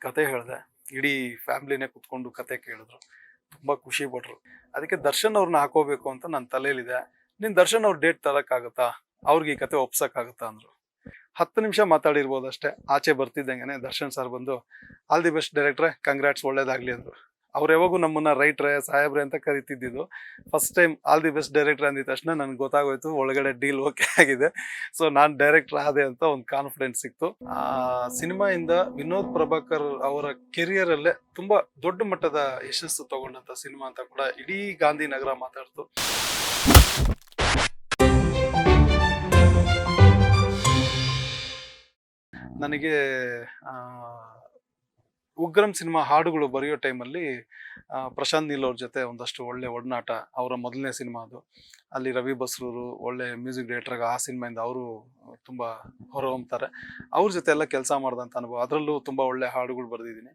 ಕತೆ ಹೇಳಿದೆ. ಇಡೀ ಫ್ಯಾಮ್ಲಿನೇ ಕುತ್ಕೊಂಡು ಕತೆ ಕೇಳಿದ್ರು. ತುಂಬ ಖುಷಿ ಪಟ್ರು. ಅದಕ್ಕೆ ದರ್ಶನ್ ಅವ್ರನ್ನ ಹಾಕೋಬೇಕು ಅಂತ ನನ್ನ ತಲೆಯಲ್ಲಿದೆ. ನೀನು ದರ್ಶನ್ ಅವ್ರ ಡೇಟ್ ತರೋಕ್ಕಾಗತ್ತಾ? ಅವ್ರಿಗೆ ಈ ಕತೆ ಒಪ್ಸೋಕ್ಕಾಗತ್ತಾ ಅಂದರು. ಹತ್ತು ನಿಮಿಷ ಮಾತಾಡಿರ್ಬೋದು ಅಷ್ಟೇ ಆಚೆ ಬರ್ತಿದ್ದಂಗೆ ದರ್ಶನ್ ಸರ್ ಬಂದು, ಆಲ್ ದಿ ಬೆಸ್ಟ್ ಡೈರೆಕ್ಟ್ರೆ ಕಂಗ್ರಾಟ್ಸ್ ಒಳ್ಳೇದಾಗಲಿ ಅಂದ್ರು. ಅವ್ರು ಯಾವಾಗೂ ನಮ್ಮನ್ನ ರೈಟ್ರೆ ಸಾಹೇಬ್ರೆ ಅಂತ ಕರಿತಿದ್ದಿದ್ದು. First time all the best director ಅಂದಿದ ತಕ್ಷಣ ನನ್ಗೆ ಗೊತ್ತಾಗೋಯ್ತು, ಒಳಗಡೆ ಡೀಲ್ ಓಕೆ ಆಗಿದೆ. ಸೊ ನಾನು ಡೈರೆಕ್ಟರ್ ಆದೆ ಅಂತ ಒಂದು ಕಾನ್ಫಿಡೆನ್ಸ್ ಸಿಕ್ತು. ಆ, ಸಿನಿಮಾಯಿಂದ ವಿನೋದ್ ಪ್ರಭಾಕರ್ ಅವರ ಕೆರಿಯರ್ ಅಲ್ಲೇ ತುಂಬಾ ದೊಡ್ಡ ಮಟ್ಟದ ಯಶಸ್ಸು ತಗೊಂಡಂತ ಸಿನಿಮಾ ಅಂತ ಕೂಡ ಇಡೀ ಗಾಂಧಿನಗರ ಮಾತಾಡ್ತು. ನನಗೆ ಉಗ್ರಂ ಸಿನಿಮಾ ಹಾಡುಗಳು ಬರೆಯೋ ಟೈಮಲ್ಲಿ ಪ್ರಶಾಂತ್ ನೀಲ್ ಅವ್ರ ಜೊತೆ ಒಂದಷ್ಟು ಒಳ್ಳೆ ಒಡನಾಟ, ಅವರ ಮೊದಲನೇ ಸಿನಿಮಾ ಅದು. ಅಲ್ಲಿ ರವಿ ಬಸ್ರೂರು ಒಳ್ಳೆ ಮ್ಯೂಸಿಕ್ ಡೈರೆಕ್ಟರ್ ಆ ಸಿನಿಮಾಯಿಂದ ಅವರು ತುಂಬ ಹೊರಹೊಮ್ತಾರೆ. ಅವ್ರ ಜೊತೆ ಎಲ್ಲ ಕೆಲಸ ಮಾಡಿದಂಥ ಅನುಭವ. ಅದರಲ್ಲೂ ತುಂಬ ಒಳ್ಳೆ ಹಾಡುಗಳು ಬರೆದಿದ್ದೀನಿ.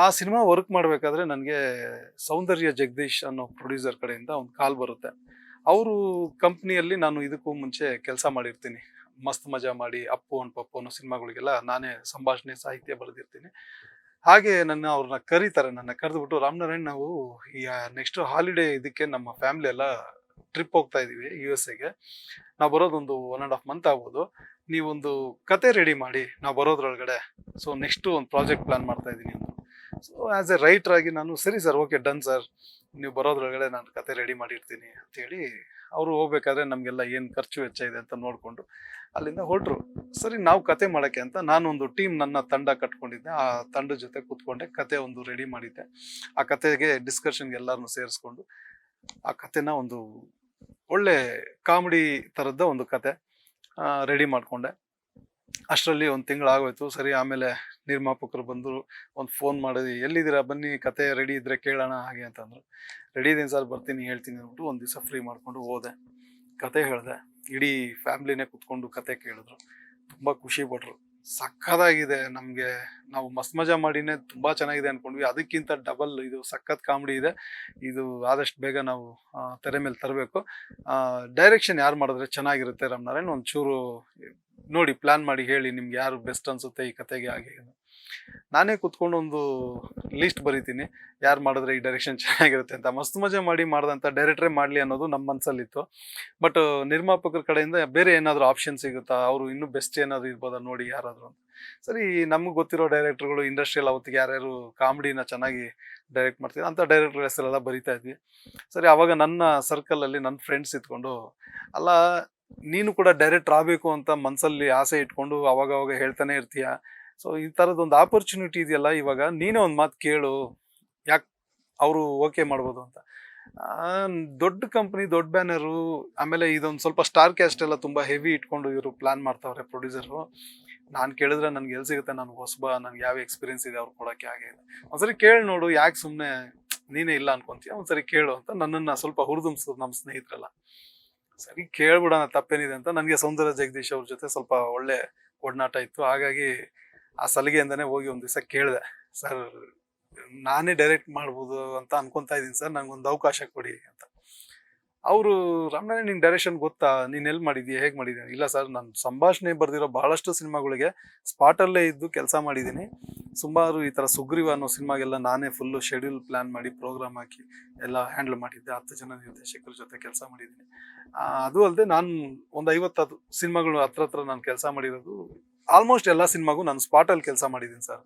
ಆ ಸಿನಿಮಾ ವರ್ಕ್ ಮಾಡಬೇಕಾದ್ರೆ ನನಗೆ ಸೌಂದರ್ಯ ಜಗದೀಶ್ ಅನ್ನೋ ಪ್ರೊಡ್ಯೂಸರ್ ಕಡೆಯಿಂದ ಒಂದು ಕಾಲ್ ಬರುತ್ತೆ. ಅವರು ಕಂಪ್ನಿಯಲ್ಲಿ ನಾನು ಇದಕ್ಕೂ ಮುಂಚೆ ಕೆಲಸ ಮಾಡಿರ್ತೀನಿ. ಮಸ್ತ್ ಮಜಾ ಮಾಡಿ ಅಪ್ಪು ಅಂಡ್ ಪಪ್ಪು ಅನ್ನೋ ಸಿನಿಮಾಗಳಿಗೆಲ್ಲ ನಾನೇ ಸಂಭಾಷಣೆ, ಸಾಹಿತ್ಯ ಬರೆದಿರ್ತೀನಿ. ಹಾಗೆ ನನ್ನ ಅವ್ರನ್ನ ಕರೀತಾರೆ, ನನ್ನ ಕರೆದ್ಬಿಟ್ಟು ರಾಮನಾರಾಯಣ್, ನಾವು ಈ ನೆಕ್ಸ್ಟ್ ಹಾಲಿಡೇ ಇದಕ್ಕೆ ನಮ್ಮ ಫ್ಯಾಮಿಲಿ ಎಲ್ಲ ಟ್ರಿಪ್ ಹೋಗ್ತಾ ಇದೀವಿ ಯು ಎಸ್ ಎಗೆ ನಾವು ಬರೋದೊಂದು ಒನ್ ಆ್ಯಂಡ್ ಹಾಫ್ ಮಂತ್ ಆಗ್ಬೋದು. ನೀವೊಂದು ಕತೆ ರೆಡಿ ಮಾಡಿ, ನಾವು ಬರೋದ್ರೊಳಗಡೆ. ಸೊ ನೆಕ್ಸ್ಟ್ ಒಂದು ಪ್ರಾಜೆಕ್ಟ್ ಪ್ಲಾನ್ ಮಾಡ್ತಾ ಇದ್ದೀನಿ ಅಂತ. ಸೊ ಆ್ಯಸ್ ಎ ರೈಟರ್ ಆಗಿ ನಾನು, ಸರಿ ಸರ್ ಓಕೆ ಡನ್ ಸರ್ ನೀವು ಬರೋದ್ರೊಳಗಡೆ ನಾನು ಕತೆ ರೆಡಿ ಮಾಡಿರ್ತೀನಿ ಅಂತೇಳಿ ಅವರು ಹೋಗ್ಬೇಕಾದ್ರೆ ನಮಗೆಲ್ಲ ಏನು ಖರ್ಚು ವೆಚ್ಚ ಇದೆ ಅಂತ ನೋಡಿಕೊಂಡು ಅಲ್ಲಿಂದ ಹೊರಟ್ರು. ಸರಿ, ನಾವು ಕತೆ ಮಾಡೋಕ್ಕೆ ಅಂತ ನಾನೊಂದು ಟೀಮ್ ನನ್ನ ತಂಡ ಕಟ್ಕೊಂಡಿದ್ದೆ. ಆ ತಂಡದ ಜೊತೆ ಕೂತ್ಕೊಂಡೆ ಕತೆ ಒಂದು ರೆಡಿ ಮಾಡಿದ್ದೆ. ಆ ಕತೆಗೆ ಡಿಸ್ಕಷನ್ಗೆ ಎಲ್ಲರನ್ನು ಸೇರಿಸ್ಕೊಂಡು ಆ ಕತೆನ ಒಂದು ಒಳ್ಳೆ ಕಾಮಿಡಿ ಥರದ್ದ ಒಂದು ಕತೆ ರೆಡಿ ಮಾಡಿಕೊಂಡೆ. ಅಷ್ಟರಲ್ಲಿ ಒಂದು ತಿಂಗಳು ಆಗೋಯ್ತು ಸರಿ, ಆಮೇಲೆ ನಿರ್ಮಾಪಕರು ಬಂದರು, ಒಂದು ಫೋನ್ ಮಾಡಿದ್ವಿ, ಎಲ್ಲಿದ್ದೀರಾ? ಬನ್ನಿ, ಕತೆ ರೆಡಿ ಇದ್ರೆ ಕೇಳೋಣ ಹಾಗೆ ಅಂತಂದ್ರು. ರೆಡಿ ಇದೀನಿ ಸರ್, ಬರ್ತೀನಿ, ಹೇಳ್ತೀನಿ ಅಂದ್ಬಿಟ್ಟು ಒಂದು ದಿವಸ ಫ್ರೀ ಮಾಡಿಕೊಂಡು ಹೋದೆ. ಕತೆ ಹೇಳಿದೆ. ಇಡೀ ಫ್ಯಾಮ್ಲಿನೇ ಕುತ್ಕೊಂಡು ಕತೆ ಕೇಳಿದ್ರು. ತುಂಬ ಖುಷಿ ಪಟ್ರು. ಸಕ್ಕತ್ತಾಗಿದೆ ನಮಗೆ. ನಾವು ಮಸ್ತ್ ಮಜಾ ಮಾಡಿನೇ ತುಂಬ ಚೆನ್ನಾಗಿದೆ ಅಂದ್ಕೊಂಡ್ವಿ ಅದಕ್ಕಿಂತ ಡಬಲ್ ಇದು ಸಖತ್ ಕಾಮಿಡಿ ಇದೆ. ಇದು ಆದಷ್ಟು ಬೇಗ ನಾವು ತೆರೆ ಮೇಲೆ ತರಬೇಕು. ಡೈರೆಕ್ಷನ್ ಯಾರು ಮಾಡಿದ್ರೆ ಚೆನ್ನಾಗಿರುತ್ತೆ ರಾಮನಾರಾಯಣ್? ಒಂಚೂರು ನೋಡಿ ಪ್ಲಾನ್ ಮಾಡಿ ಹೇಳಿ ನಿಮ್ಗೆ ಯಾರು ಬೆಸ್ಟ್ ಅನ್ಸುತ್ತೆ ಈ ಕತೆಗೆ ಹಾಗೆ. ನಾನೇ ಕುತ್ಕೊಂಡು ಒಂದು ಲಿಸ್ಟ್ ಬರಿತೀನಿ. ಯಾರು ಮಾಡಿದ್ರೆ ಈ ಡೈರೆಕ್ಷನ್ ಚೆನ್ನಾಗಿರುತ್ತೆ ಅಂತ. ಮಸ್ತ್ ಮಜಾ ಮಾಡಿ ಮಾಡಿದಂಥ ಡೈರೆಕ್ಟ್ರೇ ಮಾಡಲಿ ಅನ್ನೋದು ನಮ್ಮ ಮನಸ್ಸಲ್ಲಿತ್ತು ಬಟ್ ನಿರ್ಮಾಪಕರ ಕಡೆಯಿಂದ ಬೇರೆ ಏನಾದರೂ ಆಪ್ಷನ್ ಸಿಗುತ್ತಾ? ಅವರು ಇನ್ನೂ ಬೆಸ್ಟ್ ಏನಾದರೂ ಇರ್ಬೋದಾ? ನೋಡಿ ಯಾರಾದರೂ ಅಂತ. ಸರಿ, ನಮ್ಗೆ ಗೊತ್ತಿರೋ ಡೈರೆಕ್ಟ್ರುಗಳು ಇಂಡಸ್ಟ್ರಿಯಲ್ ಅವತ್ತಿಗೆ ಯಾರ್ಯಾರು ಕಾಮಿಡಿನ ಚೆನ್ನಾಗಿ ಡೈರೆಕ್ಟ್ ಮಾಡ್ತೀವಿ ಅಂಥ ಡೈರೆಕ್ಟರ್ ಹೆಸರೆಲ್ಲ ಬರಿತಾ ಇದ್ವಿ. ಸರಿ, ಅವಾಗ ನನ್ನ ಸರ್ಕಲಲ್ಲಿ ನನ್ನ ಫ್ರೆಂಡ್ಸ್ ಇದ್ಕೊಂಡು, ಅಲ್ಲ ನೀನು ಕೂಡ ಡೈರೆಕ್ಟರ್ ಆಗಬೇಕು ಅಂತ ಮನಸ್ಸಲ್ಲಿ ಆಸೆ ಇಟ್ಕೊಂಡು ಅವಾಗ ಅವಾಗ ಹೇಳ್ತಾನೆ ಇರ್ತೀಯ. ಸೊ ಈ ಥರದೊಂದು ಆಪರ್ಚುನಿಟಿ ಇದೆಯಲ್ಲ ಇವಾಗ, ನೀನೇ ಒಂದು ಮಾತು ಕೇಳು, ಯಾಕೆ ಅವರು ಓಕೆ ಮಾಡ್ಬೋದು ಅಂತ. ದೊಡ್ಡ ಕಂಪ್ನಿ ದೊಡ್ಡ ಬ್ಯಾನರು ಆಮೇಲೆ ಇದೊಂದು ಸ್ವಲ್ಪ ಸ್ಟಾರ್ ಕ್ಯಾಸ್ಟ್ ಎಲ್ಲ ತುಂಬ ಹೆವಿ ಇಟ್ಕೊಂಡು ಇವರು ಪ್ಲಾನ್ ಮಾಡ್ತಾವ್ರೆ ಪ್ರೊಡ್ಯೂಸರು ನಾನು ಕೇಳಿದ್ರೆ ನನಗೆ ಎಲ್ಲಿ ಸಿಗುತ್ತೆ, ನನಗೆ ಹೊಸಬ, ನನಗೆ ಯಾವ ಎಕ್ಸ್ಪೀರಿಯನ್ಸ್ ಇದೆ ಅವ್ರು ಕೊಡೋಕ್ಕೆ ಹಾಗೆ ಒಂದ್ಸರಿ ಕೇಳಿ ನೋಡು, ಯಾಕೆ ಸುಮ್ಮನೆ ನೀನೇ ಇಲ್ಲ ಅನ್ಕೊಂತೀಯ? ಒಂದ್ಸರಿ ಕೇಳು ಅಂತ ನನ್ನನ್ನು ಸ್ವಲ್ಪ ಹುರಿದುಂಬಿಸೋದು ನಮ್ಮ ಸ್ನೇಹಿತರೆಲ್ಲ. ಸರಿ, ಕೇಳ್ಬಿಡೋಣ, ತಪ್ಪೇನಿದೆ ಅಂತ. ನನಗೆ ಸೌಂದರ್ಯ ಜಗದೀಶ್ ಅವ್ರ ಜೊತೆ ಸ್ವಲ್ಪ ಒಳ್ಳೆ ಒಡನಾಟ ಇತ್ತು. ಹಾಗಾಗಿ ಆ ಸಲಿಗೆಯಿಂದನೇ ಹೋಗಿ ಒಂದು ದಿವಸ ಕೇಳಿದೆ, ಸರ್, ನಾನೇ ಡೈರೆಕ್ಟ್ ಮಾಡ್ಬೋದು ಅಂತ ಅನ್ಕೊತಾ ಇದ್ದೀನಿ ಸರ್, ನಂಗೊಂದು ಅವಕಾಶ ಕೊಡಿ ಅಂತ. ಅವರು ರಾಮನಾರಾಯಣ್ ನಿಂಗೆ ಡೈರೆಕ್ಷನ್ ಗೊತ್ತಾ? ನೀನು ಎಲ್ಲಿ ಮಾಡಿದ್ಯಾ? ಹೇಗೆ ಮಾಡಿದ್ಯಾ? ಇಲ್ಲ ಸರ್, ನಾನು ಸಂಭಾಷಣೆ ಬರೆದಿರೋ ಬಹಳಷ್ಟು ಸಿನಿಮಾಗಳಿಗೆ ಸ್ಪಾಟಲ್ಲೇ ಇದ್ದು ಕೆಲಸ ಮಾಡಿದ್ದೀನಿ. ಸುಮಾರು ಈ ಥರ ಸುಗ್ರೀವ ಅನ್ನೋ ಸಿನಿಮಾಗೆಲ್ಲ ನಾನೇ ಫುಲ್ಲು ಶೆಡ್ಯೂಲ್ ಪ್ಲ್ಯಾನ್ ಮಾಡಿ ಪ್ರೋಗ್ರಾಮ್ ಹಾಕಿ ಎಲ್ಲ ಹ್ಯಾಂಡಲ್ ಮಾಡಿದ್ದೆ. ಹತ್ತು ಜನ ನಿರ್ದೇಶಕರ ಜೊತೆ ಕೆಲಸ ಮಾಡಿದ್ದೀನಿ. ಅದು ಅಲ್ಲದೆ ನಾನು ಒಂದು ಐವತ್ತು ಸಿನಿಮಾಗಳು ಹತ್ರ ಹತ್ರ ನಾನು ಕೆಲಸ ಮಾಡಿರೋದು ಆಲ್ಮೋಸ್ಟ್ ಎಲ್ಲ ಸಿನಿಮಾಗೂ ನಾನು ಸ್ಪಾಟಲ್ಲಿ ಕೆಲಸ ಮಾಡಿದ್ದೀನಿ ಸರ್.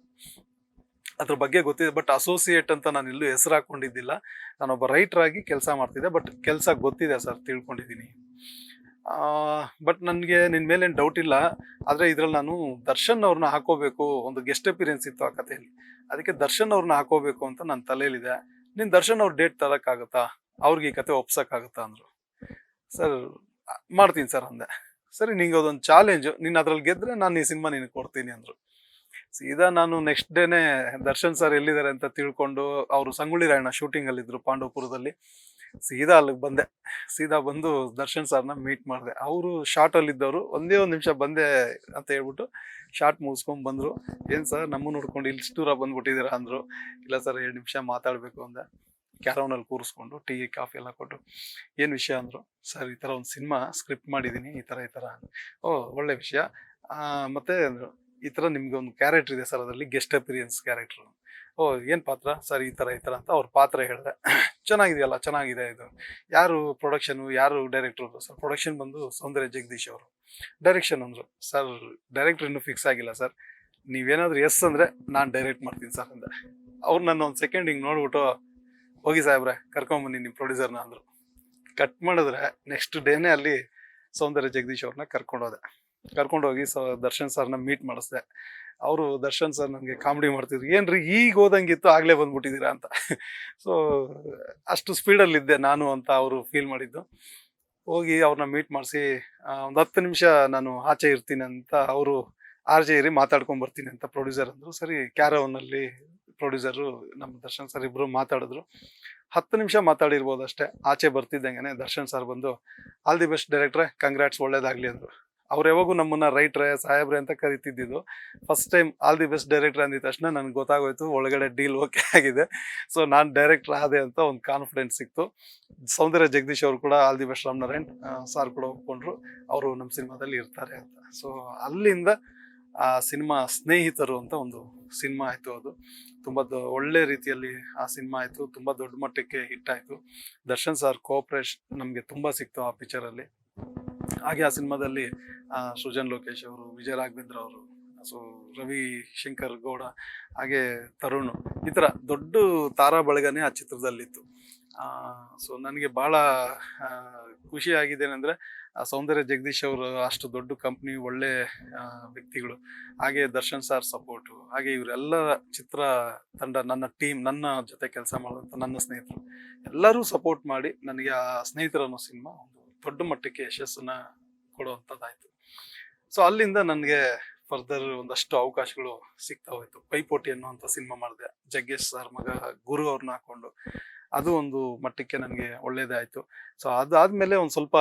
ಅದ್ರ ಬಗ್ಗೆ ಗೊತ್ತಿದೆ. ಬಟ್ ಅಸೋಸಿಯೇಟ್ ಅಂತ ನಾನು ಇಲ್ಲೂ ಹೆಸರು ಹಾಕೊಂಡಿದ್ದಿಲ್ಲ ನಾನೊಬ್ಬ ರೈಟರ್ ಆಗಿ ಕೆಲಸ ಮಾಡ್ತಿದ್ದೆ. ಬಟ್ ಕೆಲಸ ಗೊತ್ತಿದೆ ಸರ್, ತಿಳ್ಕೊಂಡಿದ್ದೀನಿ. ಬಟ್ ನನಗೆ ನಿನ್ನ ಮೇಲೇನು ಡೌಟ್ ಇಲ್ಲ. ಆದರೆ ಇದರಲ್ಲಿ ನಾನು ದರ್ಶನ್ ಅವ್ರನ್ನ ಹಾಕೋಬೇಕು. ಒಂದು ಗೆಸ್ಟ್ ಅಪಿರಿಯನ್ಸ್ ಇತ್ತು ಆ ಕಥೆಯಲ್ಲಿ. ಅದಕ್ಕೆ ದರ್ಶನ್ ಅವ್ರನ್ನ ಹಾಕೋಬೇಕು ಅಂತ ನನ್ನ ತಲೆಯಲ್ಲಿದೆ. ನಿನ್ನ ದರ್ಶನ್ ಅವ್ರ ಡೇಟ್ ತರೋಕ್ಕಾಗತ್ತಾ? ಅವ್ರಿಗೆ ಈ ಕತೆ ಒಪ್ಸೋಕ್ಕಾಗುತ್ತಾ ಅಂದರು. ಸರ್ ಮಾಡ್ತೀನಿ ಸರ್ ಅಂದೆ. ಸರಿ, ನಿಂಗೆ ಅದೊಂದು ಚಾಲೆಂಜು ನೀನು ಅದ್ರಲ್ಲಿ ಗೆದ್ದರೆ ನಾನು ಈ ಸಿನಿಮಾ ನಿನಗೆ ಕೊಡ್ತೀನಿ ಅಂದರು. ಸೀದಾ ನಾನು ನೆಕ್ಸ್ಟ್ ಡೇನೆ ದರ್ಶನ್ ಸರ್ ಎಲ್ಲಿದ್ದಾರೆ ಅಂತ ತಿಳ್ಕೊಂಡು ಅವರು ಸಂಗೊಳ್ಳಿ ರಾಯಣ್ಣ ಶೂಟಿಂಗಲ್ಲಿದ್ದರು ಪಾಂಡವಪುರದಲ್ಲಿ. ಸೀದಾ ಅಲ್ಲಿಗೆ ಬಂದೆ. ಸೀದಾ ಬಂದು ದರ್ಶನ್ ಸರ್ನ ಮೀಟ್ ಮಾಡಿದೆ. ಅವರು ಶಾರ್ಟಲ್ಲಿದ್ದವರು ಒಂದೇ ಒಂದು ನಿಮಿಷ ಬಂದೆ ಅಂತ ಹೇಳ್ಬಿಟ್ಟು ಶಾರ್ಟ್ ಮುಗಿಸ್ಕೊಂಡು ಬಂದರು. ಏನು ಸರ್ ನಮ್ಮ ನೋಡ್ಕೊಂಡು ಇಲ್ಲಿ ದೂರ ಬಂದ್ಬಿಟ್ಟಿದ್ದೀರಾ ಅಂದರು. ಇಲ್ಲ ಸರ್ ಎರಡು ನಿಮಿಷ ಮಾತಾಡಬೇಕು ಅಂದೆ. ಕ್ಯಾರವನಲ್ಲಿ ಕೂರಿಸ್ಕೊಂಡು ಟೀ, ಕಾಫಿ ಎಲ್ಲ ಕೊಟ್ಟು ಏನು ವಿಷಯ ಅಂದರು ಸರ್ ಈ ಥರ ಒಂದು ಸಿನಿಮಾ ಸ್ಕ್ರಿಪ್ಟ್ ಮಾಡಿದ್ದೀನಿ ಈ ಥರ ಈ ಥರ ಓ, ಒಳ್ಳೆ ವಿಷಯ. ಮತ್ತೆ ಅಂದರು ಈ ಥರ ನಿಮ್ಗೆ ಒಂದು ಕ್ಯಾರೆಕ್ಟರ್ ಇದೆ ಸರ್ ಅದರಲ್ಲಿ ಗೆಸ್ಟ್ ಅಪಿರಿಯನ್ಸ್ ಕ್ಯಾರೆಕ್ಟರ್ ಓ, ಏನು ಪಾತ್ರ? ಸರ್ ಈ ಥರ ಈ ಥರ ಅಂತ ಅವ್ರ ಪಾತ್ರ ಹೇಳಿದೆ. ಚೆನ್ನಾಗಿದೆಯಲ್ಲ, ಚೆನ್ನಾಗಿದೆ ಇದು. ಯಾರು ಪ್ರೊಡಕ್ಷನು ಯಾರು ಡೈರೆಕ್ಟ್ರು ಸರ್ ಪ್ರೊಡಕ್ಷನ್ ಬಂದು ಸೌಂದರ್ಯ ಜಗದೀಶ್ ಅವರು. ಡೈರೆಕ್ಷನ್ ಅಂದರು. ಸರ್ ಡೈರೆಕ್ಟ್ರ್ ಇನ್ನೂ ಫಿಕ್ಸ್ ಆಗಿಲ್ಲ ಸರ್ ನೀವೇನಾದರೂ ಎಸ್ ಅಂದರೆ ನಾನು ಡೈರೆಕ್ಟ್ ಮಾಡ್ತೀನಿ ಸರ್ ಅಂದೆ ಅವ್ರು ನನ್ನ ಒಂದು ಸೆಕೆಂಡ್ ಹಿಂಗೆ ನೋಡ್ಬಿಟ್ಟು, ಹೋಗಿ ಸಾಹೇಬ್ರೆ ಕರ್ಕೊಂಬನ್ನಿ ನಿಮ್ಮ ಪ್ರೊಡ್ಯೂಸರ್ನ ಅಂದರು. ಕಟ್ ಮಾಡಿದ್ರೆ ನೆಕ್ಸ್ಟ್ ಡೇನೇ ಅಲ್ಲಿ ಸೌಂದರ್ಯ ಜಗದೀಶ್ ಅವ್ರನ್ನ ಕರ್ಕೊಂಡೋದೆ ಕರ್ಕೊಂಡೋಗಿ ಸ ದರ್ಶನ್ ಸರ್ನ ಮೀಟ್ ಮಾಡಿಸ್ದೆ. ಅವರು ದರ್ಶನ್ ಸರ್ ನನಗೆ ಕಾಮಿಡಿ ಮಾಡ್ತಿದ್ರು. ಏನ್ರಿ ಈಗ ಹೋದಂಗಿತ್ತು ಆಗಲೇ ಬಂದ್ಬಿಟ್ಟಿದ್ದೀರಾ ಅಂತ. ಸೊ ಅಷ್ಟು ಸ್ಪೀಡಲ್ಲಿದ್ದೆ ನಾನು ಅಂತ ಅವರು ಫೀಲ್ ಮಾಡಿದ್ದು. ಹೋಗಿ ಅವ್ರನ್ನ ಮೀಟ್ ಮಾಡಿಸಿ ಒಂದು ಹತ್ತು ನಿಮಿಷ ನಾನು ಆಚೆ ಇರ್ತೀನಿ ಅಂತ ಅವರು ಆರ್ ಜೆ ಇರಿ ಮಾತಾಡ್ಕೊಂಡು ಬರ್ತೀನಿ ಅಂತ ಪ್ರೊಡ್ಯೂಸರ್ ಅಂದರು. ಸರಿ ಕ್ಯಾರವನಲ್ಲಿ ಪ್ರೊಡ್ಯೂಸರು ನಮ್ಮ ದರ್ಶನ್ ಸರ್ ಇಬ್ಬರು ಮಾತಾಡಿದ್ರು. ಹತ್ತು ನಿಮಿಷ ಮಾತಾಡಿರ್ಬೋದು ಅಷ್ಟೇ ಆಚೆ ಬರ್ತಿದ್ದಂಗೆ ದರ್ಶನ್ ಸರ್ ಬಂದು, ಆಲ್ ದಿ ಬೆಸ್ಟ್ ಡೈರೆಕ್ಟ್ರೆ, ಕಂಗ್ರಾಟ್ಸ್, ಒಳ್ಳೇದಾಗ್ಲಿ ಅಂದರು. ಅವ್ರು ಯಾವಾಗೂ ನಮ್ಮನ್ನ ರೈಟ್ರೆ ಸಾಹೇಬ್ರೆ ಅಂತ ಕರಿತಿದ್ದಿದ್ದು. First time all the best director ಅಂದಿದ ತಕ್ಷಣ ನನಗೆ ಗೊತ್ತಾಗೋಯ್ತು ಒಳಗಡೆ ಡೀಲ್ ಓಕೆ ಆಗಿದೆ. ಸೊ ನಾನು ಡೈರೆಕ್ಟರ್ ಆದೆ ಅಂತ ಒಂದು ಕಾನ್ಫಿಡೆನ್ಸ್ ಸಿಕ್ತು. ಸೌಂದರ್ಯ ಜಗದೀಶ್ ಅವರು ಕೂಡ all the best Ramanarayan sir ಕೂಡ ಒಪ್ಕೊಂಡ್ರು. ಅವರು ನಮ್ಮ ಸಿನಿಮಾದಲ್ಲಿ ಇರ್ತಾರೆ ಅಂತ. ಸೊ ಅಲ್ಲಿಂದ, ಆ, ಸಿನಿಮಾ ಸ್ನೇಹಿತರು ಅಂತ ಒಂದು ಸಿನಿಮಾ ಆಯಿತು ಅದು. ತುಂಬ ಒಳ್ಳೆ ರೀತಿಯಲ್ಲಿ ಆ ಸಿನಿಮಾ ಆಯಿತು. ತುಂಬ ದೊಡ್ಡ ಮಟ್ಟಕ್ಕೆ ಹಿಟ್ ಆಯಿತು. ದರ್ಶನ್ ಸರ್ ಕೋಆಪ್ರೇಷನ್ ನಮಗೆ ತುಂಬ ಸಿಕ್ತು ಆ ಪಿಕ್ಚರಲ್ಲಿ ಹಾಗೆ ಆ ಸಿನಿಮಾದಲ್ಲಿ ಸೃಜನ್ ಲೋಕೇಶ್ ಅವರು, ವಿಜಯ ರಾಘವೇಂದ್ರ ಅವರು, ಸೊ ರವಿ ಶಂಕರ್ ಗೌಡ, ಹಾಗೆ ತರುಣ್, ಈ ಥರ ದೊಡ್ಡ ತಾರಾ ಬಳಗನೇ ಆ ಚಿತ್ರದಲ್ಲಿತ್ತು. ಸೊ ನನಗೆ ಭಾಳ ಖುಷಿ ಆಗಿದೆ ಅಂದರೆ ಸೌಂದರ್ಯ ಜಗದೀಶ್ ಅವರು ಅಷ್ಟು ದೊಡ್ಡ ಕಂಪ್ನಿ ಒಳ್ಳೆ ವ್ಯಕ್ತಿಗಳು. ಹಾಗೆ ದರ್ಶನ್ ಸಾರ್ ಸಪೋರ್ಟು ಹಾಗೆ ಇವರೆಲ್ಲ ಚಿತ್ರ ತಂಡ, ನನ್ನ ಟೀಮ್ ನನ್ನ ಜೊತೆ ಕೆಲಸ ಮಾಡುವಂಥ ನನ್ನ ಸ್ನೇಹಿತರು, ಎಲ್ಲರೂ ಸಪೋರ್ಟ್ ಮಾಡಿ ನನಗೆ ಆ ಸ್ನೇಹಿತರ ಅನ್ನೋ ಸಿನಿಮಾ ಒಂದು ದೊಡ್ಡ ಮಟ್ಟಕ್ಕೆ ಯಶಸ್ಸನ್ನ ಕೊಡುವಂಥದ್ದಾಯಿತು. ಸೊ ಅಲ್ಲಿಂದ ನನಗೆ ಫರ್ದರ್ ಒಂದಷ್ಟು ಅವಕಾಶಗಳು ಸಿಗ್ತಾ ಹೋಯ್ತು. ಪೈಪೋಟಿ ಅನ್ನುವಂಥ ಸಿನಿಮಾ ಮಾಡಿದೆ. ಜಗ್ಗೇಶ್ ಸರ್ ಮಗ, ಗುರು ಅವ್ರನ್ನ ಹಾಕೊಂಡು ಅದು ಒಂದು ಮಟ್ಟಕ್ಕೆ ನನಗೆ ಒಳ್ಳೇದೇ ಆಯಿತು ಸೊ ಅದಾದಮೇಲೆ ಒಂದು ಸ್ವಲ್ಪ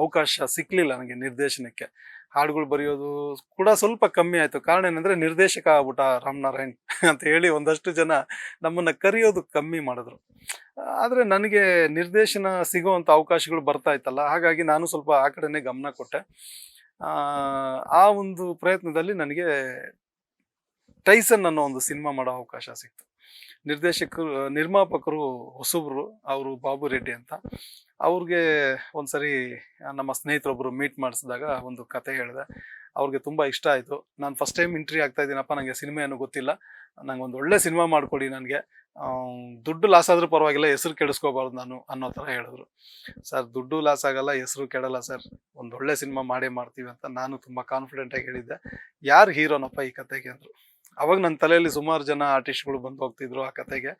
ಅವಕಾಶ ಸಿಕ್ಕಲಿಲ್ಲ ನನಗೆ ನಿರ್ದೇಶನಕ್ಕೆ. ಹಾಡುಗಳು ಬರೆಯೋದು ಕೂಡ ಸ್ವಲ್ಪ ಕಮ್ಮಿ ಆಯಿತು. ಕಾರಣ ಏನಂದರೆ ನಿರ್ದೇಶಕ ಆಗ್ಬಿಟ್ಟ ರಾಮನಾರಾಯಣ್ ಅಂತ ಹೇಳಿ ಒಂದಷ್ಟು ಜನ ನಮ್ಮನ್ನು ಕರೆಯೋದು ಕಮ್ಮಿ ಮಾಡಿದ್ರು. ಆದರೆ ನನಗೆ ನಿರ್ದೇಶನ ಸಿಗುವಂಥ ಅವಕಾಶಗಳು ಬರ್ತಾ ಇತ್ತಲ್ಲ ಹಾಗಾಗಿ ನಾನು ಸ್ವಲ್ಪ ಆ ಕಡೆನೇ ಗಮನ ಕೊಟ್ಟೆ. ಆ, ಒಂದು ಪ್ರಯತ್ನದಲ್ಲಿ ನನಗೆ ಟೈಸನ್ ಅನ್ನೋ ಒಂದು ಸಿನಿಮಾ ಮಾಡೋ ಅವಕಾಶ ಸಿಕ್ತು. ನಿರ್ದೇಶಕರು ನಿರ್ಮಾಪಕರು ಹೊಸಬ್ರು, ಅವರು ಬಾಬು ರೆಡ್ಡಿ ಅಂತ. ಅವ್ರಿಗೆ ಒಂದ್ಸರಿ ನಮ್ಮ ಸ್ನೇಹಿತರೊಬ್ಬರು ಮೀಟ್ ಮಾಡಿಸಿದಾಗ ಒಂದು ಕತೆ ಹೇಳಿದೆ. ಅವ್ರಿಗೆ ತುಂಬ ಇಷ್ಟ ಆಯಿತು. ನಾನು ಫಸ್ಟ್ ಟೈಮ್ ಎಂಟ್ರಿ ಆಗ್ತಾ ಇದ್ದೀನಪ್ಪ ನನಗೆ ಸಿನಿಮಾ ಗೊತ್ತಿಲ್ಲ. ನಂಗೆ ಒಂದು ಒಳ್ಳೆ ಸಿನಿಮಾ ಮಾಡಿಕೊಡಿ ನನಗೆ. ದುಡ್ಡು ಲಾಸ್ ಆದರೂ ಪರವಾಗಿಲ್ಲ, ಹೆಸರು ಕೆಡಿಸ್ಕೋಬಾರ್ದು ನಾನು ಅನ್ನೋ ಥರ ಹೇಳಿದ್ರು. ಸರ್, ದುಡ್ಡು ಲಾಸ್ ಆಗಲ್ಲ, ಹೆಸರು ಕೆಡಲ್ಲ ಸರ್. ಒಂದು ಒಳ್ಳೆ ಸಿನಿಮಾ ಮಾಡೇ ಮಾಡ್ತೀವಿ ಅಂತ ನಾನು ತುಂಬ ಕಾನ್ಫಿಡೆಂಟಾಗಿ ಹೇಳಿದ್ದೆ. ಯಾರು ಹೀರೋನಪ್ಪ ಈ ಕತೆಗೆ? ಅಂದರು. ಅವಾಗ ನನ್ನ ತಲೆಯಲ್ಲಿ ಸುಮಾರು ಜನ ಆರ್ಟಿಸ್ಟ್ಗಳು ಬಂದು ಹೋಗ್ತಿದ್ರು ಆ ಕತೆಗೆ.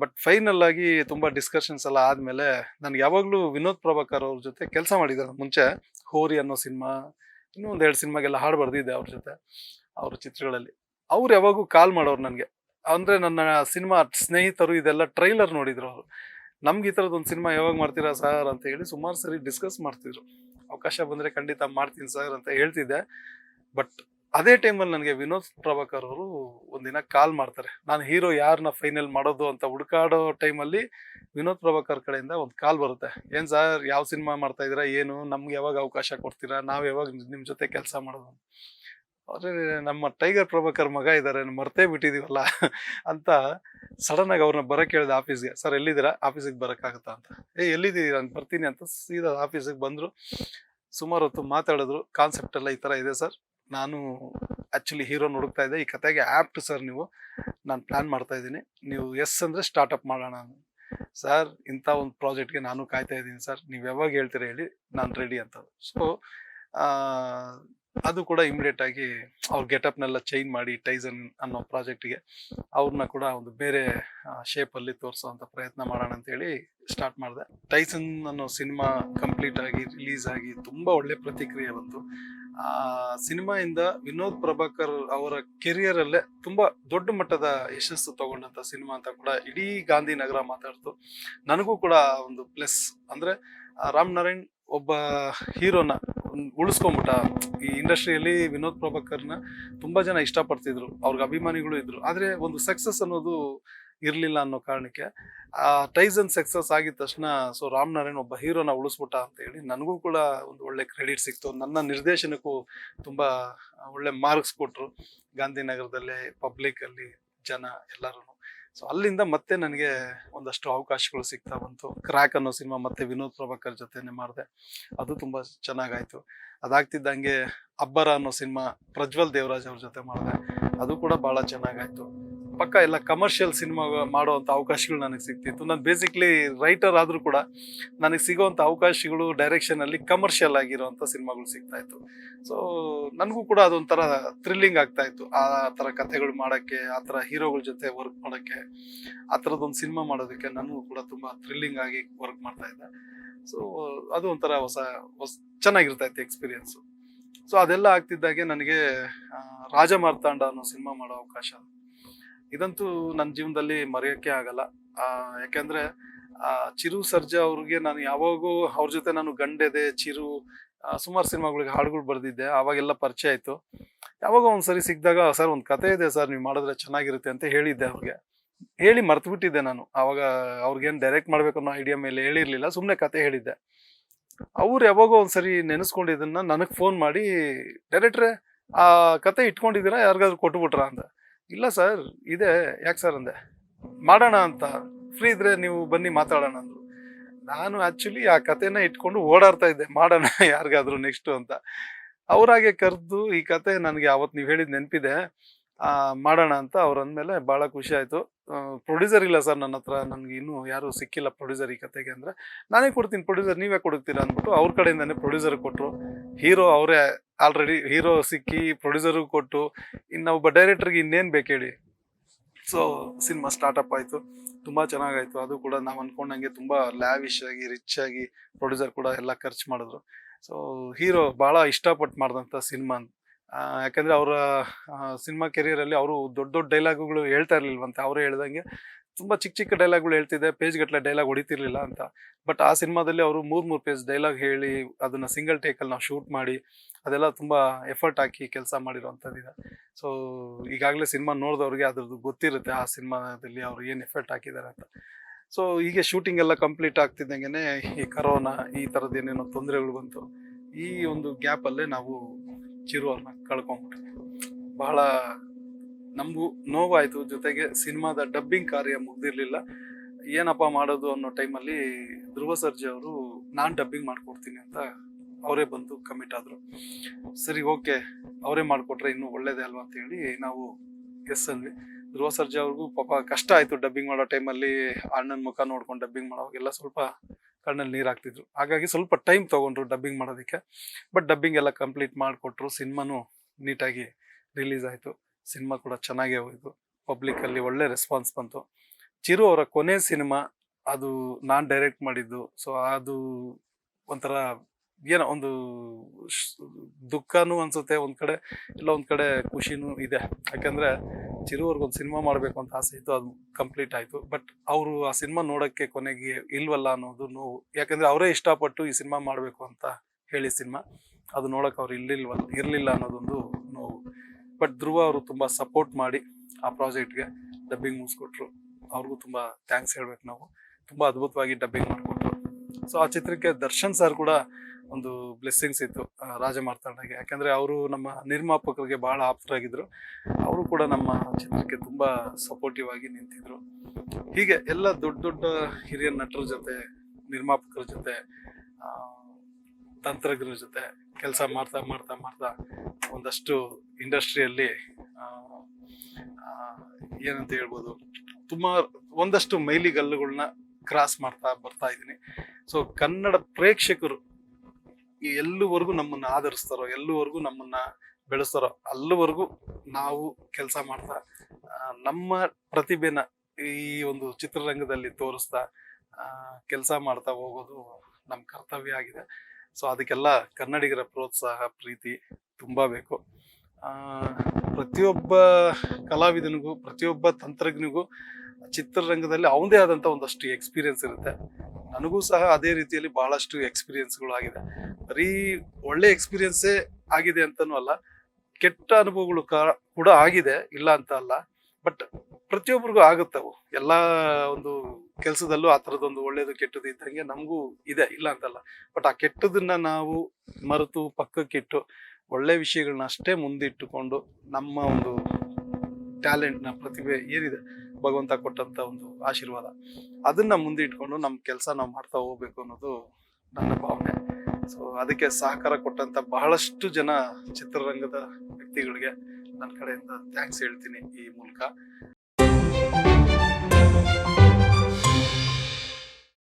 ಬಟ್ ಫೈನಲ್ ಆಗಿ ತುಂಬ ಡಿಸ್ಕಷನ್ಸ್ ಎಲ್ಲ ಆದಮೇಲೆ ನನಗೆ ಯಾವಾಗಲೂ ವಿನೋದ್ ಪ್ರಭಾಕರ್ ಅವ್ರ ಜೊತೆ ಕೆಲಸ ಮಾಡಿದ್ದಾರೆ ಮುಂಚೆ. ಹೋರಿ ಅನ್ನೋ ಸಿನಿಮಾ, ಇನ್ನೂ ಒಂದು ಎರಡು ಸಿನಿಮಾಗೆಲ್ಲ ಹಾಡು ಬರ್ದಿದ್ದೆ ಅವ್ರ ಜೊತೆ, ಅವ್ರ ಚಿತ್ರಗಳಲ್ಲಿ. ಅವ್ರು ಯಾವಾಗೂ ಕಾಲ್ ಮಾಡೋರು ನನಗೆ. ಅಂದರೆ ನನ್ನ ಸಿನಿಮಾ ಸ್ನೇಹಿತರು ಇದೆಲ್ಲ ಟ್ರೈಲರ್ ನೋಡಿದ್ರು ಅವರು. ನಮ್ಗೆ ಈ ಥರದ್ದು ಒಂದು ಸಿನಿಮಾ ಯಾವಾಗ ಮಾಡ್ತೀರಾ ಸರ್ ಅಂತ ಹೇಳಿ ಸುಮಾರು ಸರಿ ಡಿಸ್ಕಸ್ ಮಾಡ್ತಿದ್ರು. ಅವಕಾಶ ಬಂದರೆ ಖಂಡಿತ ಮಾಡ್ತೀನಿ ಸರ್ ಅಂತ ಹೇಳ್ತಿದ್ದೆ. ಬಟ್ ಅದೇ ಟೈಮಲ್ಲಿ ನನಗೆ ವಿನೋದ್ ಪ್ರಭಾಕರ್ ಅವರು ಒಂದಿನ ಕಾಲ್ ಮಾಡ್ತಾರೆ. ನಾನು ಹೀರೋ ಯಾರನ್ನ ಫೈನಲ್ ಮಾಡೋದು ಅಂತ ಹುಡುಕಾಡೋ ಟೈಮಲ್ಲಿ ವಿನೋದ್ ಪ್ರಭಾಕರ್ ಕಡೆಯಿಂದ ಒಂದು ಕಾಲ್ ಬರುತ್ತೆ. ಏನು ಸರ್, ಯಾವ ಸಿನಿಮಾ ಮಾಡ್ತಾ ಇದ್ದೀರಾ, ಏನು, ನಮ್ಗೆ ಯಾವಾಗ ಅವಕಾಶ ಕೊಡ್ತೀರಾ, ನಾವು ಯಾವಾಗ ನಿಮ್ಮ ಜೊತೆ ಕೆಲಸ ಮಾಡೋದು ಅವ್ರೆ, ನಮ್ಮ ಟೈಗರ್ ಪ್ರಭಾಕರ್ ಮಗ ಇದ್ದಾರೆ ಮರ್ತೇ ಬಿಟ್ಟಿದೀವಲ್ಲ ಅಂತ ಸಡನ್ ಆಗಿ ಅವ್ರನ್ನ ಬರಕ್ಕೆ ಹೇಳಿದೆ ಆಫೀಸ್ಗೆ, ಸರ್, ಎಲ್ಲಿದ್ದೀರಾ? ಆಫೀಸಿಗೆ ಬರೋಕ್ಕಾಗತ್ತಾ ಅಂತ. ಏ, ಎಲ್ಲಿದ್ದೀರಿ? ನಾನು ಬರ್ತೀನಿ ಅಂತ ಸೀದಾ ಆಫೀಸಿಗೆ ಬಂದರು. ಸುಮಾರು ಹೊತ್ತು ಮಾತಾಡಿದ್ರು ಕಾನ್ಸೆಪ್ಟ್ ಎಲ್ಲ ಈ ಥರ ಇದೆ ಸರ್. ನಾನು ಆ್ಯಕ್ಚುಲಿ ಹೀರೋ ಹುಡುಕ್ತಾ ಇದ್ದೆ. ಈ ಕತೆಗೆ ಆ್ಯಪ್ಟ್ ಸರ್ ನೀವು. ನಾನು ಪ್ಲ್ಯಾನ್ ಮಾಡ್ತಾ ಇದ್ದೀನಿ. ನೀವು ಎಸ್ ಅಂದರೆ ಸ್ಟಾರ್ಟಪ್ ಮಾಡೋಣ ಸರ್ ಇಂಥ ಒಂದು ಪ್ರಾಜೆಕ್ಟ್ಗೆ ನಾನು ಕಾಯ್ತಾ ಇದ್ದೀನಿ ಸರ್ ನೀವು ಯಾವಾಗ ಹೇಳ್ತೀರಾ ಹೇಳಿ ನಾನು ರೆಡಿ ಅಂತ. ಸೊ ಅದು ಕೂಡ ಇಮಿಡಿಯೇಟ್ ಆಗಿ ಅವ್ರ ಗೆಟಪ್ನೆಲ್ಲ ಚೇಂಜ್ ಮಾಡಿ ಟೈಸನ್ ಅನ್ನೋ ಪ್ರಾಜೆಕ್ಟ್ಗೆ ಅವ್ರನ್ನ ಕೂಡ ಒಂದು ಬೇರೆ ಶೇಪಲ್ಲಿ ತೋರಿಸೋವಂಥ ಪ್ರಯತ್ನ ಮಾಡೋಣ ಅಂತೇಳಿ ಸ್ಟಾರ್ಟ್ ಮಾಡಿದೆ. ಟೈಸನ್ ಅನ್ನೋ ಸಿನಿಮಾ ಕಂಪ್ಲೀಟ್ ಆಗಿ ರಿಲೀಸ್ ಆಗಿ ತುಂಬ ಒಳ್ಳೆ ಪ್ರತಿಕ್ರಿಯೆ ಬಂತು. ಆ ಸಿನಿಮಾಯಿಂದ ವಿನೋದ್ ಪ್ರಭಾಕರ್ ಅವರ ಕೆರಿಯರ್ ಅಲ್ಲೇ ತುಂಬಾ ದೊಡ್ಡ ಮಟ್ಟದ ಯಶಸ್ಸು ತಗೊಂಡಂತ ಸಿನಿಮಾ ಅಂತ ಕೂಡ ಇಡೀ ಗಾಂಧಿನಗರ ಮಾತಾಡ್ತು. ನನಗೂ ಕೂಡ ಒಂದು ಪ್ಲಸ್ ಅಂದ್ರೆ ರಾಮ್ ರಾಮನಾರಾಯಣ್ ಒಬ್ಬ ಹೀರೋನ ಉಳಿಸ್ಕೊಂಬಿಟ್ಟ ಈ ಇಂಡಸ್ಟ್ರಿಯಲ್ಲಿ ವಿನೋದ್ ಪ್ರಭಾಕರ್ನ ತುಂಬಾ ಜನ ಇಷ್ಟಪಡ್ತಿದ್ರು. ಅವ್ರಿಗೆ ಅಭಿಮಾನಿಗಳು ಇದ್ರು. ಆದ್ರೆ ಒಂದು ಸಕ್ಸಸ್ ಅನ್ನೋದು ಇರಲಿಲ್ಲ ಅನ್ನೋ ಕಾರಣಕ್ಕೆ, ಆ ಟೈಸನ್ ಸಕ್ಸಸ್ ಆಗಿದ ತಕ್ಷಣ ಸೊ ರಾಮನಾರಾಯಣ್ ಒಬ್ಬ ಹೀರೋನ ಉಳಿಸ್ಬಿಟ್ಟ ಅಂತ ಹೇಳಿ ನನಗೂ ಕೂಡ ಒಂದು ಒಳ್ಳೆ ಕ್ರೆಡಿಟ್ ಸಿಕ್ತು. ನನ್ನ ನಿರ್ದೇಶನಕ್ಕೂ ತುಂಬ ಒಳ್ಳೆ ಮಾರ್ಕ್ಸ್ ಕೊಟ್ಟರು ಗಾಂಧಿನಗರದಲ್ಲೇ ಪಬ್ಲಿಕಲ್ಲಿ ಜನ ಎಲ್ಲರೂ ಸೊ ಅಲ್ಲಿಂದ ಮತ್ತೆ ನನಗೆ ಒಂದಷ್ಟು ಅವಕಾಶಗಳು ಸಿಗ್ತಾ ಬಂತು. ಕ್ರ್ಯಾಕ್ ಅನ್ನೋ ಸಿನಿಮಾ ಮತ್ತೆ ವಿನೋದ್ ಪ್ರಭಾಕರ್ ಜೊತೆನೆ ಮಾಡಿದೆ. ಅದು ತುಂಬ ಚೆನ್ನಾಗಾಯ್ತು. ಅದಾಗ್ತಿದ್ದಂಗೆ ಅಬ್ಬರ ಅನ್ನೋ ಸಿನಿಮಾ ಪ್ರಜ್ವಲ್ ದೇವರಾಜ್ ಅವ್ರ ಜೊತೆ ಮಾಡಿದೆ. ಅದು ಕೂಡ ಭಾಳ ಚೆನ್ನಾಗಾಯ್ತು. ಪಕ್ಕ ಎಲ್ಲ ಕಮರ್ಷಿಯಲ್ ಸಿನಿಮಾ ಮಾಡುವಂಥ ಅವಕಾಶಗಳು ನನಗೆ ಸಿಗ್ತಿತ್ತು. ನಾನು ಬೇಸಿಕ್ಲಿ ರೈಟರ್ ಆದರೂ ಕೂಡ ನನಗೆ ಸಿಗೋವಂಥ ಅವಕಾಶಗಳು ಡೈರೆಕ್ಷನಲ್ಲಿ ಕಮರ್ಷಿಯಲ್ ಆಗಿರುವಂಥ ಸಿನಿಮಾಗಳು ಸಿಗ್ತಾ ಇತ್ತು. ಸೊ ನನಗೂ ಕೂಡ ಅದೊಂಥರ ಥ್ರಿಲ್ಲಿಂಗ್ ಆಗ್ತಾ ಇತ್ತು. ಆ ಥರ ಕಥೆಗಳು ಮಾಡೋಕ್ಕೆ, ಆ ಥರ ಹೀರೋಗಳ ಜೊತೆ ವರ್ಕ್ ಮಾಡೋಕ್ಕೆ, ಆ ಥರದ್ದೊಂದು ಸಿನಿಮಾ ಮಾಡೋದಕ್ಕೆ ನನಗೂ ಕೂಡ ತುಂಬ ಥ್ರಿಲ್ಲಿಂಗ್ ಆಗಿ ವರ್ಕ್ ಮಾಡ್ತಾ ಇದ್ದೆ. ಸೊ ಅದು ಒಂಥರ ಹೊಸ ಹೊಸ, ಚೆನ್ನಾಗಿರ್ತಾ ಇತ್ತು ಎಕ್ಸ್ಪೀರಿಯನ್ಸು ಸೊ ಅದೆಲ್ಲ ಆಗ್ತಿದ್ದಾಗೆ ನನಗೆ ರಾಜಮಾರ್ತಾಂಡ ರಾಜ ಮಾರ್ತಾಂಡ ಅನ್ನೋ ಸಿನಿಮಾ ಮಾಡೋ ಅವಕಾಶ. ಇದಂತೂ ನನ್ನ ಜೀವನದಲ್ಲಿ ಮರೆಯೋಕ್ಕೆ ಆಗಲ್ಲ. ಯಾಕೆಂದರೆ ಚಿರು ಸರ್ಜಾ ಅವ್ರಿಗೆ ನಾನು ಯಾವಾಗೂ ಅವ್ರ ಜೊತೆ ನಾನು ಗಂಡೆದೆ, ಚಿರು ಸುಮಾರು ಸಿನಿಮಾಗಳಿಗೆ ಹಾಡುಗಳು ಬರೆದಿದ್ದೆ, ಆವಾಗೆಲ್ಲ ಪರಿಚಯ ಆಯಿತು. ಯಾವಾಗ ಒಂದ್ಸರಿ ಸಿಕ್ಕಿದಾಗ, ಸರ್, ಒಂದು ಕತೆ ಇದೆ ಸರ್, ನೀವು ಮಾಡಿದ್ರೆ ಚೆನ್ನಾಗಿರುತ್ತೆ ಅಂತ ಹೇಳಿದ್ದೆ ಅವ್ರಿಗೆ. ಹೇಳಿ ಮರ್ತು ಬಿಟ್ಟಿದ್ದೆ ನಾನು. ಅವಾಗ ಅವ್ರಿಗೇನು ಡೈರೆಕ್ಟ್ ಮಾಡ್ಬೇಕು ಅನ್ನೋ ಐಡಿಯಾ ಮೇಲೆ ಹೇಳಿರ್ಲಿಲ್ಲ ಸುಮ್ಮನೆ ಕತೆ ಹೇಳಿದ್ದೆ. ಅವ್ರು ಯಾವಾಗೋ ಒಂದ್ಸರಿ ನೆನೆಸ್ಕೊಂಡಿದ್ದನ್ನ ನನಗೆ ಫೋನ್ ಮಾಡಿ, ಡೈರೆಕ್ಟ್ರೆ, ಆ ಕತೆ ಇಟ್ಕೊಂಡಿದ್ದೀರಾ? ಯಾರಿಗಾದ್ರೂ ಕೊಟ್ಬಿಟ್ರಾ? ಅಂತ ಇಲ್ಲ ಸರ್, ಇದೆ. ಯಾಕೆ ಸರ್ ಅಂದೆ? ಮಾಡೋಣ ಅಂತ. ಫ್ರೀ ಇದ್ರೆ ನೀವು ಬನ್ನಿ ಮಾತಾಡೋಣ ಅಂದರು. ನಾನು ಆ್ಯಕ್ಚುಲಿ ಆ ಕಥೆನ ಇಟ್ಕೊಂಡು ಓಡಾಡ್ತಾ ಇದ್ದೆ. ಮಾಡೋಣ ಯಾರಿಗಾದ್ರೂ ನೆಕ್ಸ್ಟು ಅಂತ. ಅವರಾಗೆ ಕರೆದು ಈ ಕತೆ ನನಗೆ ಅವತ್ತು ನೀವು ಹೇಳಿದ ನೆನಪಿದೆ. ಮಾಡೋಣ ಅಂತ ಅವ್ರು ಅಂದಮೇಲೆ ಭಾಳ ಖುಷಿ ಆಯಿತು. ಪ್ರೊಡ್ಯೂಸರ್ ಇಲ್ಲ ಸರ್ ನನ್ನ ಹತ್ರ, ನನಗೆ ಇನ್ನೂ ಯಾರೂ ಸಿಕ್ಕಿಲ್ಲ ಪ್ರೊಡ್ಯೂಸರ್ ಈ ಕತೆಗೆ ಅಂದರೆ. ನಾನೇ ಕೊಡ್ತೀನಿ ಪ್ರೊಡ್ಯೂಸರ್ ನೀವೇ ಕೊಡುತ್ತೀರಾ ಅಂದ್ಬಿಟ್ಟು ಅವ್ರ ಕಡೆಯಿಂದನೇ ಪ್ರೊಡ್ಯೂಸರ್ ಕೊಟ್ಟರು ಹೀರೋ ಅವರೇ ಆಲ್ರೆಡಿ ಹೀರೋ ಸಿಕ್ಕಿ ಪ್ರೊಡ್ಯೂಸರ್ಗೂ ಕೊಟ್ಟು, ಇನ್ನು ಒಬ್ಬ ಡೈರೆಕ್ಟರ್ಗೆ ಇನ್ನೇನು ಬೇಕು ಹೇಳಿ? ಸೊ ಸಿನಿಮಾ ಸ್ಟಾರ್ಟಪ್ ಆಯಿತು. ತುಂಬ ಚೆನ್ನಾಗಾಯಿತು. ಅದು ಕೂಡ ನಾವು ಅಂದ್ಕೊಂಡಂಗೆ ತುಂಬ ಲ್ಯಾವಿಶ್ ಆಗಿ ರಿಚ್ ಆಗಿ ಪ್ರೊಡ್ಯೂಸರ್ ಕೂಡ ಎಲ್ಲ ಖರ್ಚು ಮಾಡಿದ್ರು. ಸೊ ಹೀರೋ ಭಾಳ ಇಷ್ಟಪಟ್ಟು ಮಾಡಿದಂಥ ಸಿನಿಮಾ ಯಾಕಂದರೆ ಅವರ ಸಿನಿಮಾ ಕೆರಿಯರಲ್ಲಿ ಅವರು ದೊಡ್ಡ ದೊಡ್ಡ ಡೈಲಾಗುಗಳು ಹೇಳ್ತಾ ಇರಲಿಲ್ವಂತೆ, ಅವರೇ ಹೇಳ್ದಂಗೆ. ತುಂಬ ಚಿಕ್ಕ ಚಿಕ್ಕ ಡೈಲಾಗ್ಗಳು ಹೇಳ್ತಿದ್ದೆ ಪೇಜ್ ಗಟ್ಟಲೆ ಡೈಲಾಗ್ ಹೊಡಿತಿರ್ಲಿಲ್ಲ ಅಂತ. ಬಟ್ ಆ ಸಿನಿಮಾದಲ್ಲಿ ಅವರು ಮೂರು ಮೂರು ಪೇಜ್ ಡೈಲಾಗ್ ಹೇಳಿ, ಅದನ್ನು ಸಿಂಗಲ್ ಟೇಕಲ್ಲಿ ನಾವು ಶೂಟ್ ಮಾಡಿ, ಅದೆಲ್ಲ ತುಂಬ ಎಫರ್ಟ್ ಹಾಕಿ ಕೆಲಸ ಮಾಡಿರೋವಂಥದ್ದಿದೆ ಸೊ ಈಗಾಗಲೇ ಸಿನಿಮಾ ನೋಡಿದವ್ರಿಗೆ ಅದ್ರದ್ದು ಗೊತ್ತಿರುತ್ತೆ, ಆ ಸಿನಿಮಾದಲ್ಲಿ ಅವರು ಏನು ಎಫರ್ಟ್ ಹಾಕಿದ್ದಾರೆ ಅಂತ. ಸೊ ಹೀಗೆ ಶೂಟಿಂಗ್ ಎಲ್ಲ ಕಂಪ್ಲೀಟ್ ಆಗ್ತಿದ್ದಂಗೆ ಈ ಕರೋನಾ ಈ ಥರದ್ದು ಏನೇನೋ ತೊಂದರೆಗಳು ಬಂತು. ಈ ಒಂದು ಗ್ಯಾಪಲ್ಲೇ ನಾವು ಚಿರು ಅವ್ರನ್ನ ಕಳ್ಕೊಂಡ್ಬಿಟ್ವಿ ಬಹಳ ನಮಗೂ ನೋವಾಯಿತು. ಜೊತೆಗೆ ಸಿನಿಮಾದ ಡಬ್ಬಿಂಗ್ ಕಾರ್ಯ ಮುಗ್ದಿರ್ಲಿಲ್ಲ. ಏನಪ್ಪ ಮಾಡೋದು ಅನ್ನೋ ಟೈಮಲ್ಲಿ ಧ್ರುವ ಸರ್ಜಿ ಅವರು, ನಾನು ಡಬ್ಬಿಂಗ್ ಮಾಡ್ಕೊಡ್ತೀನಿ ಅಂತ ಅವರೇ ಬಂದು ಕಮಿಟ್ ಆದರು. ಸರಿ, ಓಕೆ. ಅವರೇ ಮಾಡಿಕೊಟ್ರೆ ಇನ್ನೂ ಒಳ್ಳೇದೇ ಅಲ್ವಾ ಅಂತ ಹೇಳಿ ನಾವು ಎಸ್ ಅಂದ್ವಿ. ಧ್ರುವ ಸರ್ಜಿ ಅವ್ರಿಗೂ ಪಾಪ ಕಷ್ಟ ಆಯಿತು ಡಬ್ಬಿಂಗ್ ಮಾಡೋ ಟೈಮಲ್ಲಿ ಅಣ್ಣನ ಮುಖ ನೋಡ್ಕೊಂಡು ಡಬ್ಬಿಂಗ್ ಮಾಡೋವಾಗೆಲ್ಲ ಸ್ವಲ್ಪ ಕಣ್ಣಲ್ಲಿ ನೀರು ಹಾಕ್ತಿದ್ರು ಹಾಗಾಗಿ ಸ್ವಲ್ಪ ಟೈಮ್ ತೊಗೊಂಡ್ರು ಡಬ್ಬಿಂಗ್ ಮಾಡೋದಕ್ಕೆ. ಬಟ್ ಡಬ್ಬಿಂಗ್ ಎಲ್ಲ ಕಂಪ್ಲೀಟ್ ಮಾಡಿಕೊಟ್ರು, ಸಿನಿಮಾನೂ ನೀಟಾಗಿ ರಿಲೀಸ್ ಆಯಿತು. ಸಿನಿಮಾ ಕೂಡ ಚೆನ್ನಾಗೇ ಹೋಯಿತು. ಪಬ್ಲಿಕಲ್ಲಿ ಒಳ್ಳೆ ರೆಸ್ಪಾನ್ಸ್ ಬಂತು. ಚಿರು ಅವರ ಕೊನೆ ಸಿನಿಮಾ, ಅದು ನಾನು ಡೈರೆಕ್ಟ್ ಮಾಡಿದ್ದು. ಸೊ ಅದು ಒಂಥರ ಏನೋ ಒಂದು ದುಃಖನೂ ಅನ್ಸುತ್ತೆ ಒಂದ್ ಕಡೆ, ಇಲ್ಲ ಒಂದ್ ಕಡೆ ಖುಷಿನೂ ಇದೆ. ಯಾಕಂದ್ರೆ ಚಿರುವರ್ಗ ಒಂದು ಸಿನಿಮಾ ಮಾಡಬೇಕು ಅಂತ ಆಸೆ ಇತ್ತು, ಅದು ಕಂಪ್ಲೀಟ್ ಆಯಿತು. ಬಟ್ ಅವರು ಆ ಸಿನಿಮಾ ನೋಡೋಕ್ಕೆ ಕೊನೆಗೆ ಇಲ್ವಲ್ಲ ಅನ್ನೋದು ನೋವು. ಯಾಕಂದ್ರೆ ಅವರೇ ಇಷ್ಟಪಟ್ಟು ಈ ಸಿನಿಮಾ ಮಾಡಬೇಕು ಅಂತ ಹೇಳಿ ಸಿನಿಮಾ, ಅದು ನೋಡೋಕೆ ಅವ್ರು ಇಲ್ಲಿಲ್ವಲ್ಲ ಇರಲಿಲ್ಲ ಅನ್ನೋದೊಂದು ನೋವು. ಬಟ್ ಧ್ರುವ ಅವರು ತುಂಬ ಸಪೋರ್ಟ್ ಮಾಡಿ ಆ ಪ್ರಾಜೆಕ್ಟ್ಗೆ ಡಬ್ಬಿಂಗ್ ಮುಗಿಸ್ಕೊಟ್ರು. ಅವ್ರಿಗೂ ತುಂಬ ಥ್ಯಾಂಕ್ಸ್ ಹೇಳ್ಬೇಕು ನಾವು. ತುಂಬ ಅದ್ಭುತವಾಗಿ ಡಬ್ಬಿಂಗ್ ಮಾಡಿಕೊಟ್ರು. ಸೊ, ಆ ಚಿತ್ರಕ್ಕೆ ದರ್ಶನ್ ಸರ್ ಕೂಡ ಒಂದು ಬ್ಲೆಸ್ಸಿಂಗ್ಸ್ ಇತ್ತು ರಾಜ ಮಾರ್ತಾಂಡಗೆ ಯಾಕಂದ್ರೆ ಅವರು ನಮ್ಮ ನಿರ್ಮಾಪಕರಿಗೆ ಬಹಳ ಆಪ್ತರಾಗಿದ್ರು ಅವರು ಕೂಡ ನಮ್ಮ ಚಿತ್ರಕ್ಕೆ ತುಂಬ ಸಪೋರ್ಟಿವ್ ಆಗಿ ನಿಂತಿದ್ರು. ಹೀಗೆ ಎಲ್ಲ ದೊಡ್ಡ ದೊಡ್ಡ ಹಿರಿಯ ನಟರ ಜೊತೆ, ನಿರ್ಮಾಪಕರ ಜೊತೆ ತಂತ್ರಜ್ಞರ ಜೊತೆ ಕೆಲಸ ಮಾಡ್ತಾ ಮಾಡ್ತಾ ಮಾಡ್ತಾ ಒಂದಷ್ಟು ಇಂಡಸ್ಟ್ರಿಯಲ್ಲಿ ಏನಂತ ಹೇಳ್ಬೋದು ತುಂಬ ಒಂದಷ್ಟು ಮೈಲಿಗಲ್ಲುಗಳನ್ನ ಕ್ರಾಸ್ ಮಾಡ್ತಾ ಬರ್ತಾ ಇದ್ದೀನಿ. ಸೊ ಕನ್ನಡ ಪ್ರೇಕ್ಷಕರು ಎಲ್ಲುವರೆಗೂ ನಮ್ಮನ್ನ ಆಧರಿಸ್ತಾರೋ, ಎಲ್ಲುವರೆಗೂ ನಮ್ಮನ್ನ ಬೆಳೆಸ್ತಾರೋ, ಅಲ್ಲಿವರೆಗೂ ನಾವು ಕೆಲಸ ಮಾಡ್ತಾ ನಮ್ಮ ಪ್ರತಿಭೆನ ಈ ಒಂದು ಚಿತ್ರರಂಗದಲ್ಲಿ ತೋರಿಸ್ತಾ ಕೆಲಸ ಮಾಡ್ತಾ ಹೋಗೋದು ನಮ್ಮ ಕರ್ತವ್ಯ ಆಗಿದೆ. ಸೊ ಅದಕ್ಕೆಲ್ಲ ಕನ್ನಡಿಗರ ಪ್ರೋತ್ಸಾಹ, ಪ್ರೀತಿ ತುಂಬ ಬೇಕು. ಪ್ರತಿಯೊಬ್ಬ ಕಲಾವಿದನಿಗೂ, ಪ್ರತಿಯೊಬ್ಬ ತಂತ್ರಜ್ಞನಿಗೂ ಚಿತ್ರರಂಗದಲ್ಲಿ ಅವನದೇ ಆದಂಥ ಒಂದಷ್ಟು ಎಕ್ಸ್ಪೀರಿಯನ್ಸ್ ಇರುತ್ತೆ. ನನಗೂ ಸಹ ಅದೇ ರೀತಿಯಲ್ಲಿ ಬಹಳಷ್ಟು ಎಕ್ಸ್ಪೀರಿಯನ್ಸ್ಗಳು ಆಗಿದೆ ಬರೀ ಒಳ್ಳೆ ಎಕ್ಸ್ಪೀರಿಯನ್ಸೇ ಆಗಿದೆ ಅಂತನೂ ಅಲ್ಲ, ಕೆಟ್ಟ ಅನುಭವಗಳು ಕೂಡ ಆಗಿದೆ, ಇಲ್ಲ ಅಂತ ಅಲ್ಲ ಬಟ್ ಪ್ರತಿಯೊಬ್ಬರಿಗೂ ಆಗುತ್ತವು ಎಲ್ಲ ಒಂದು ಕೆಲಸದಲ್ಲೂ ಆ ಥರದೊಂದು ಒಳ್ಳೇದು ಕೆಟ್ಟದ್ದು ಇದ್ದಂಗೆ ನಮಗೂ ಇದೆ, ಇಲ್ಲ ಅಂತಲ್ಲ ಬಟ್ ಆ ಕೆಟ್ಟದನ್ನ ನಾವು ಮರೆತು ಪಕ್ಕಕ್ಕಿಟ್ಟು ಒಳ್ಳೆ ವಿಷಯಗಳನ್ನ ಅಷ್ಟೇ ಮುಂದಿಟ್ಟುಕೊಂಡು ನಮ್ಮ ಒಂದು ಟ್ಯಾಲೆಂಟ್ನ ಪ್ರತಿಭೆ ಏನಿದೆ ಭಗವಂತ ಕೊಟ್ಟಂತ ಒಂದು ಆಶೀರ್ವಾದ. ಅದನ್ನ ಮುಂದೆ ಇಟ್ಕೊಂಡು ನಮ್ಮ ಕೆಲಸ ನಾವು ಮಾಡ್ತಾ ಹೋಗ್ಬೇಕು ಅನ್ನೋದು ನನ್ನ ಭಾವನೆ. ಸೊ ಅದಕ್ಕೆ ಸಹಕಾರ ಕೊಟ್ಟಂತ ಬಹಳಷ್ಟು ಜನ ಚಿತ್ರರಂಗದ ವ್ಯಕ್ತಿಗಳಿಗೆ ನನ್ನ ಕಡೆಯಿಂದ ಥ್ಯಾಂಕ್ಸ್ ಹೇಳ್ತೀನಿ ಈ ಮೂಲಕ.